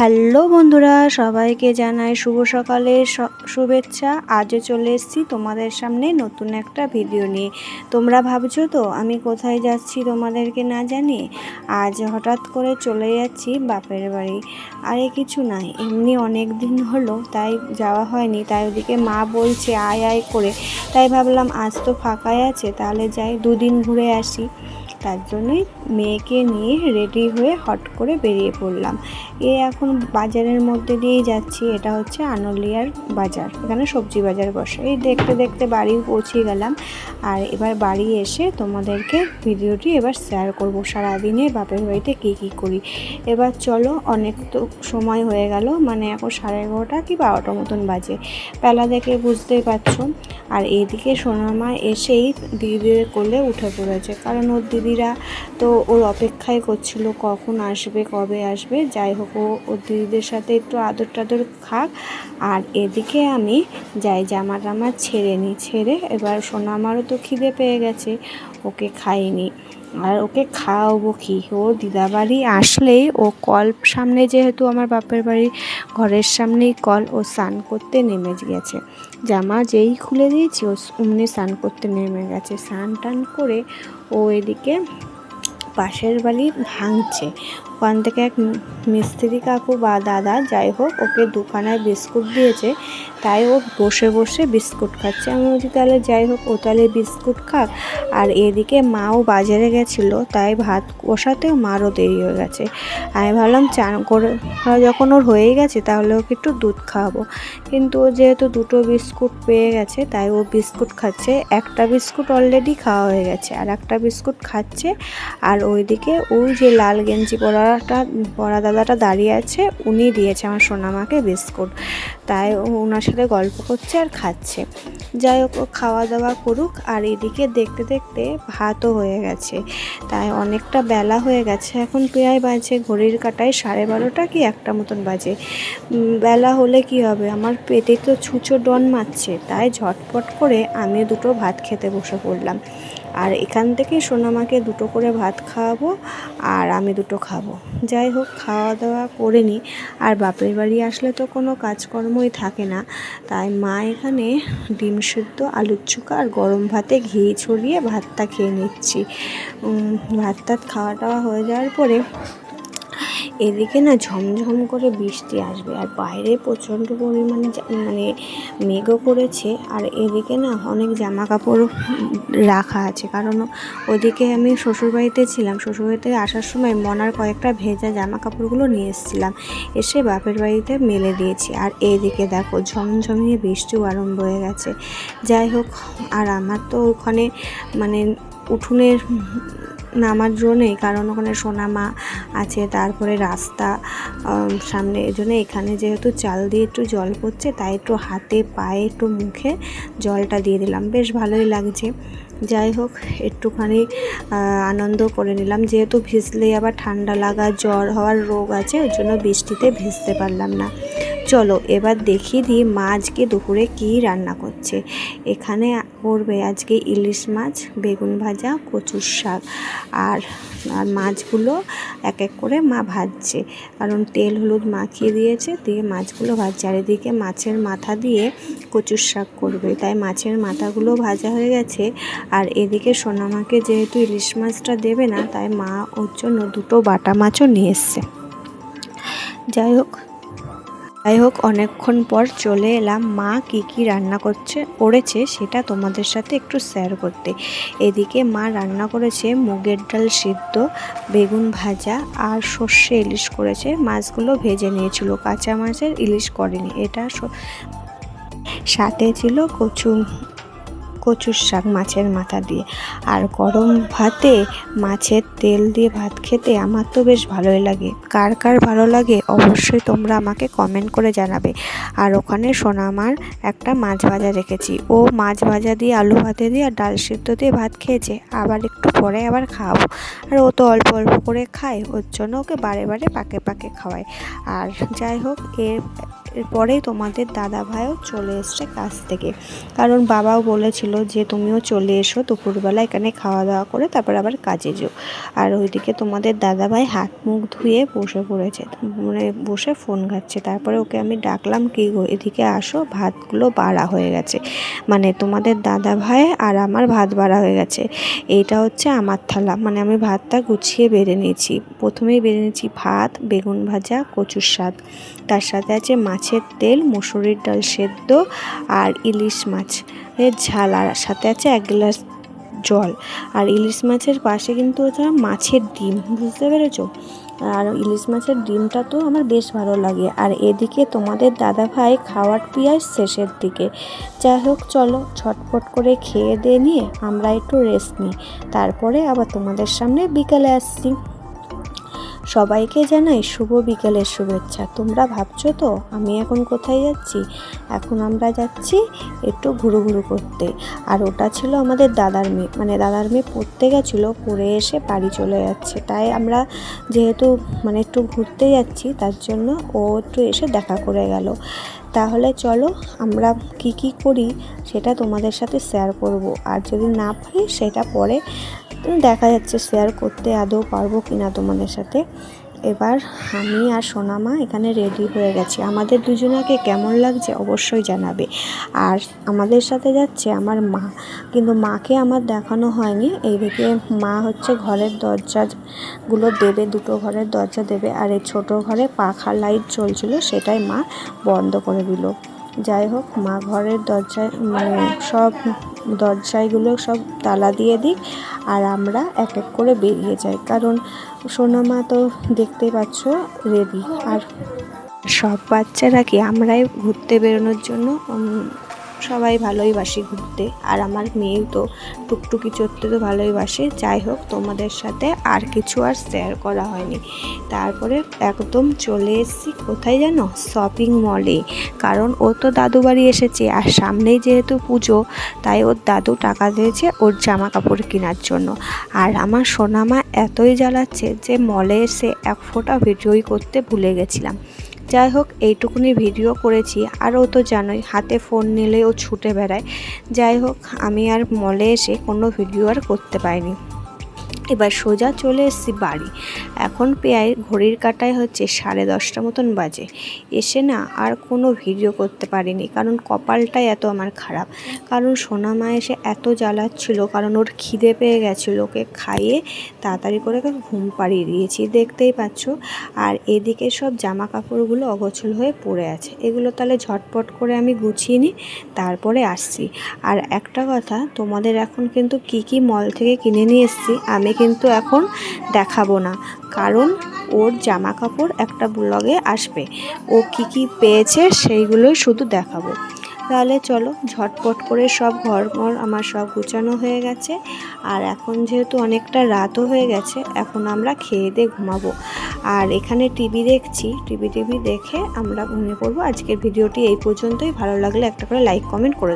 Hello বন্ধুরা, সবাইকে জানাই শুভ সকালের স- শুভেচ্ছা। আজও চলে এসেছি তোমাদের সামনে নতুন একটা ভিডিও নিয়ে। তোমরা ভাবছ তো, আমি কোথায় যাচ্ছি তোমাদেরকে না জানি? আজ হঠাৎ করে চলে যাচ্ছি বাপের বাড়ি। আরে কিছু নাই, এমনি অনেক দিন হলো, তাই যাওয়া হয়নি। তাই ওদিকে মা বলছে, আয় আয় করে। তাই ভাবলাম, আজ তো ফাঁকাই আছে, তাহলে যাই, দুদিন ঘুরে আসি। তার জন্যই মেয়েকে নিয়ে রেডি হয়ে হট করে বেরিয়ে পড়লাম। এ এখন বাজারের মধ্যে দিয়েই যাচ্ছি। এটা হচ্ছে আনলিয়ার বাজার। এখানে সবজি বাজার বসে। এই দেখতে দেখতে বাড়ি পৌঁছে গেলাম। আর এবার বাড়ি এসে তোমাদেরকে ভিডিওটি এবার শেয়ার করব। সারাদিনে বাপের বাড়িতে কী কী করি। এবার চলো, অনেক তো সময় হয়ে গেল। মানে এখন সাড়ে এগারোটা কি বারোটা মতন বাজে। বেলা দেখে বুঝতেই পারছ। আর এইদিকে সোনামা এসেই দিদিদের কোলে উঠে পড়েছে। কারণ ওর দিদিরা তো ওর অপেক্ষাই করছিল কখন আসবে, কবে আসবে। যাই হোক, ও, ওর দিদিদের সাথে একটু আদর টাদর খাক। আর এদিকে আমি যাই জামা টামা ছেড়ে নিই ছেড়ে এবার সোনা আমারও তো খিদে পেয়ে গেছে। ওকে খাইনি। আর ওকে খাওয়াবো কি? ও দিদাবাড়ি আসলেই ও কল সামনে যেহেতু আমার বাপের বাড়ি, ঘরের সামনেই কল, ও স্নান করতে নেমে গেছে। জামা যেই খুলে দিয়েছি, ও অমনি স্নান করতে নেমে গেছে। স্নান টান করে ও এদিকে পাশের বাড়ি ভাঙছে। ওখান থেকে এক মিস্ত্রি কাকু বা দাদা, যাই হোক, ওকে দুখানায় বিস্কুট দিয়েছে। তাই ও বসে বসে বিস্কুট খাচ্ছে। আমি বলছি, তাহলে যাই হোক, ও তাহলে বিস্কুট খাক। আর এদিকে মাও বাজারে গেছিল, তাই ভাত বসাতেও মারও দেরি হয়ে গেছে। আমি ভাবলাম, চান করে যখন ওর হয়েই গেছে, তাহলে ওকে একটু দুধ খাওয়াবো। কিন্তু ও যেহেতু দুটো বিস্কুট পেয়ে গেছে, তাই ও বিস্কুট খাচ্ছে। একটা বিস্কুট অলরেডি খাওয়া হয়ে গেছে, আর একটা বিস্কুট খাচ্ছে। আর ওইদিকে ওই যে লাল গেঞ্জি পরা দাদাটা দাঁড়িয়ে আছে, উনি দিয়েছে আমার সোনামাকে বিস্কুট। তাই ওনার সাথে গল্প করছে আর খাচ্ছে। যাই হোক খাওয়া দাওয়া করুক, আর এদিকে দেখতে দেখতে ভাতও হয়ে গেছে। তাই অনেকটা বেলা হয়ে গেছে, এখন প্রায় বাজে, ঘড়ির কাটায় সাড়ে বারোটা কি একটা মতন বাজে। বেলা হলে কি হবে? আমার পেটে তো ছুঁচো ডন মারছে, তাই ঝটপট করে আমি দুটো ভাত খেতে বসে পড়লাম। আর এখান থেকে সোনামাকে দুটো করে ভাত খাওয়াবো আর আমি দুটো খাব। যাই হোক, খাওয়া দাওয়া করে নিই আর বাপের বাড়ি আসলে তো কোনো কাজকর্মই থাকে না। তাই মা এখানে ডিম সেদ্ধ, আলুর চুকা আর গরম ভাতে ঘি ছড়িয়ে ভাতটা খেয়ে নিচ্ছি। ভাত টাত খাওয়া টাওয়া হয়ে যাওয়ার পরে এদিকে না ঝমঝম করে বৃষ্টি আসবে আর বাইরে প্রচণ্ড পরিমাণে মানে মেঘও করেছে আর এদিকে না অনেক জামা কাপড় রাখা আছে। কারণ ওদিকে আমি শ্বশুরবাড়িতে ছিলাম, শ্বশুরবাড়িতে আসার সময় মনার কয়েকটা ভেজা জামা কাপড়গুলো নিয়ে এসেছিলাম। এসে বাপের বাড়িতে মেলে দিয়েছি। আর এদিকে দেখো ঝমঝমিয়ে বৃষ্টিও আরম্ভ হয়ে গেছে। যাই হোক, আর আমার তো ওখানে মানে উঠোনের নামার জন্যে কারণ ওখানে সোনামা আছে, তারপরে রাস্তা সামনে এই জন্য এখানে যেহেতু চাল দিয়ে একটু জল পড়ছে, তাই একটু হাতে, পায়ে, একটু মুখে জলটা দিয়ে দিলাম। বেশ ভালোই লাগছে। যাই হোক, একটুখানি আনন্দ করে নিলাম। যেহেতু ভিজলেই আবার ঠান্ডা লাগা, জ্বর হওয়ার রোগ আছে, ওই জন্য বৃষ্টিতে ভিজতে পারলাম না। চলো, এবার দেখিয়ে দিই মা আজকে দুপুরে কী রান্না করছে। এখানে করবে আজকে ইলিশ মাছ, বেগুন ভাজা, কচুর শাক। আর আর মাছগুলো এক এক করে মা ভাজছে। কারণ তেল হলুদ মাখিয়ে দিয়েছে, দিয়ে মাছগুলো ভাজছে। আর এদিকে মাছের মাথা দিয়ে কচুর শাক করবে। তাই মাছের মাথাগুলো ভাজা হয়ে গেছে। আর এদিকে সোনামাকে যেহেতু ইলিশ মাছটা দেবে না, তাই মা ওর জন্য দুটো বাটা মাছও নিয়ে এসছে। যাই হোক যাই হোক, অনেকক্ষণ পর চলে এলাম। মা কি কি রান্না করছে, করেছে সেটা তোমাদের সাথে একটু শেয়ার করতে। এদিকে মা রান্না করেছে মুগের ডাল সিদ্ধ, বেগুন ভাজা আর সর্ষে ইলিশ করেছে। মাছগুলো ভেজে নিয়েছিল, কাঁচা মাছের ইলিশ করেনি। এটা সাথে ছিল কচু কচুর শাক মাছের মাথা দিয়ে। আর গরম ভাতে মাছের তেল দিয়ে ভাত খেতে আমার তো বেশ ভালোই লাগে। কার কার ভালো লাগে অবশ্যই তোমরা আমাকে কমেন্ট করে জানাবে। আর ওখানে সোনামার একটা মাছ ভাজা রেখেছি। ও মাছ ভাজা দিয়ে আলু ভাতে দিয়ে আর ডাল সিদ্ধ দিয়ে ভাত খেয়েছে। আবার একটু পরে আবার খাওয়াবো আর ও তো অল্প অল্প করে খায়, ওর জন্য ওকে বারে বারে পাকে পাকে খাওয়ায়। আর যাই হোক, এর এরপরেই তোমাদের দাদা ভাইও চলে এসছে কাজ থেকে। কারণ বাবাও বলেছিল যে, তুমিও চলে এসো দুপুরবেলা এখানে খাওয়া দাওয়া করে তারপর আবার কাজে যেও। আর ওইদিকে তোমাদের দাদা ভাই হাত মুখ ধুয়ে বসে পড়েছে। মানে বসে ফোন ঘাটছে। তারপরে ওকে আমি ডাকলাম, কি গো, এদিকে আসো, ভাতগুলো বাড়া হয়ে গেছে। মানে তোমাদের দাদা ভাই আর আমার ভাত বাড়া হয়ে গেছে। এইটা হচ্ছে আমার থালা। মানে আমি ভাতটা গুছিয়ে বেড়ে নিয়েছি। প্রথমেই বেড়ে নিয়েছি ভাত, বেগুন ভাজা, কচুর স্বাদ তার সাথে আছে মাছের তেল, মুসুরির ডাল সেদ্ধ আর ইলিশ মাছ। এর ঝাল আর সাথে আছে এক গ্লাস জল। আর ইলিশ মাছের পাশে কিন্তু হচ্ছে মাছের ডিম, বুঝতে পেরেছ? আর ইলিশ মাছের ডিমটা তো আমার বেশ ভালো লাগে। আর এদিকে তোমাদের দাদা ভাই খাওয়ার পিয়াজ শেষের দিকে। যাই হোক, চলো ছটপট করে খেয়ে দিয়ে নিয়ে আমরা একটু রেস্ট নিই। তারপরে আবার তোমাদের সামনে বিকালে আসছি। সবাইকে জানাই শুভ বিকেলের শুভেচ্ছা। তোমরা ভাবছ তো, আমি এখন কোথায় যাচ্ছি? এখন আমরা যাচ্ছি একটু ঘুরু ঘুরু করতে। আর ওটা ছিল আমাদের দাদার মেয়ে মানে দাদার মেয়ে পড়তে গেছিল, পড়ে এসে বাড়ি চলে যাচ্ছে। তাই আমরা যেহেতু মানে একটু ঘুরতে যাচ্ছি, তার জন্য ও একটু এসে দেখা করে গেল। তাহলে চলো আমরা কি কি করি সেটা তোমাদের সাথে শেয়ার করব। আর যদি না পারি, সেটা পরে দেখা যাচ্ছে শেয়ার করতে আদৌ পারব কি না তোমাদের সাথে। এবার আমি আর সোনামা এখানে রেডি হয়ে গেছি। আমাদের দুজনাকে কেমন লাগছে অবশ্যই জানাবে। আর আমাদের সাথে যাচ্ছে আমার মা। কিন্তু মাকে আমার দেখানো হয়নি। এইদিকে মা হচ্ছে ঘরের দরজাগুলো দেবে, দুটো ঘরের দরজা দেবে। আর এই ছোটো ঘরে পাখা লাইট চলছিল সেটাই মা বন্ধ করে দিল। যাই হোক, মা ঘরের দরজায় মানে সব দরজাগুলো সব তালা দিয়ে দিক আর আমরা এক এক করে বেরিয়ে যাই। কারণ সোনামা তো দেখতে পাচ্ছ রেডি আর সব বাচ্চারা কি আমরাই ঘুরতে বেরোনোর জন্য সবাই ভালোই বাসি ঘুরতে। আর আমার মেয়েও তো টুকটুকি চড়তে তো ভালোই বাসে। যাই হোক, তোমাদের সাথে আর কিছু আর শেয়ার করা হয়নি। তারপরে একদম চলে এসেছি কোথায় জানো? শপিং মলে কারণ ও তো দাদু বাড়ি এসেছে, আর সামনেই যেহেতু পুজো, তাই ওর দাদু টাকা দিয়েছে ওর জামা কাপড় কেনার জন্য। আর আমার সোনামা এতই জ্বালাচ্ছে যে মলে এসে এক ফোঁটা ভিডিওই করতে ভুলে গেছিলাম। যাই হোক এইটুকুনি ভিডিও করেছি। আর ও তো জানোই, হাতে ফোন নিলে ও ছুটে বেড়ায়। যাই হোক আমি আর মলে এসে কোনো ভিডিও আর করতে পারিনি। এবার সোজা চলে এসেছি বাড়ি। এখন প্রায় ঘড়ির কাটায় হচ্ছে সাড়ে দশটা মতন বাজে। এসে না আর কোনো ভিডিও করতে পারিনি, কারণ কপালটাই এত আমার খারাপ। কারণ সোনামা এসে এত জ্বালাচ্ছিল, কারণ ওর খিদে পেয়ে গেছিল, ওকে খাইয়ে তাড়াতাড়ি করে ঘুম পাড়িয়ে দিয়েছি, দেখতেই পাচ্ছ। আর এদিকে সব জামা কাপড়গুলো অগোছল হয়ে পড়ে আছে। এগুলো তাহলে ঝটপট করে আমি গুছিয়ে নিই, তারপরে আসছি। আর একটা কথা, তোমাদের এখন কিন্তু কি কি মল থেকে কিনে নিয়ে এসেছি, আমি কিন্তু এখন দেখাবো না, কারণ ওর জামা কাপড় একটা ব্লগে আসবে। ও কি কি পেয়েছে সেইগুলোই শুধু দেখাবো। তাহলে চলো ঝটপট করে সব ঘর ঘর আমার সব গুছানো হয়ে গেছে। আর এখন যেহেতু অনেকটা রাতও হয়ে গেছে, এখন আমরা খেয়ে দিয়ে ঘুমাবো। আর এখানে টিভি দেখছি, টিভি টিভি দেখে আমরা ঘুমিয়ে পড়ব। আজকের ভিডিওটি এই পর্যন্তই। ভালো লাগলে একটা করে লাইক, কমেন্ট করে